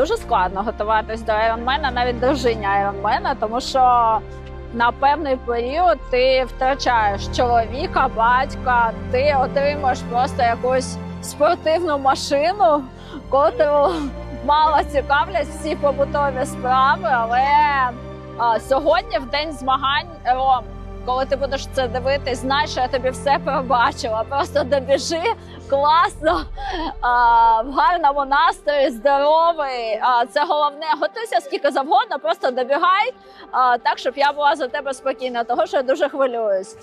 Дуже складно готуватись до Айронмена, навіть до життя тому що на певний період ти втрачаєш чоловіка, батька, ти отримуєш просто якусь спортивну машину, котру мало цікавлять всі побутові справи. Але а, сьогодні, в день змагань, Ром, коли ти будеш це дивитись, знай, що я тобі все побачила. Просто добіжи класно, а, в гарному настрої, здоровий. А, це головне. Готуйся скільки завгодно, просто добігай а, так, щоб я була за тебе спокійна, того що я дуже хвилююсь.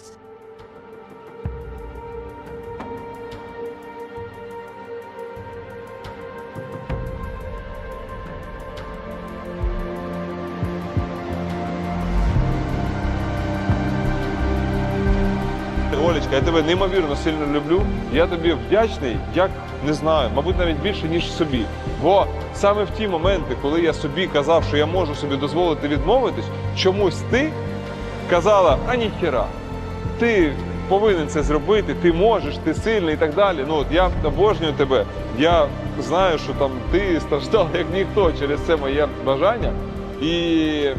Олечка, я тебе неймовірно сильно люблю. Я тобі вдячний, як не знаю, мабуть, навіть більше, ніж собі. Бо саме в ті моменти, коли я собі казав, що я можу собі дозволити відмовитись, чомусь ти казала, а ніхіра, ти повинен це зробити, ти можеш, ти сильний і так далі. Ну от я обожнюю тебе. Я знаю, що там ти страждав як ніхто через це моє бажання. І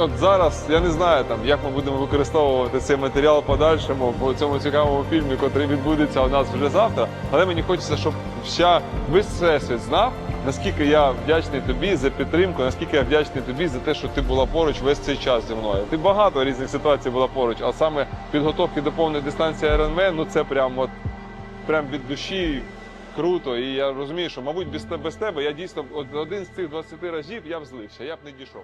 От зараз я не знаю там, як ми будемо використовувати цей матеріал в подальшому по цьому цікавому фільмі, який відбудеться у нас вже завтра. Але мені хочеться, щоб вся весь всесвіт знав, наскільки я вдячний тобі за підтримку, наскільки я вдячний тобі за те, що ти була поруч весь цей час зі мною. Ти багато різних ситуацій була поруч, а саме підготовки до повної дистанції Ironman, ну це прям от прям від душі. Круто, і я розумію, що, мабуть, без тебе, без тебе я дійсно один з цих 20 разів я б злився, я б не дійшов.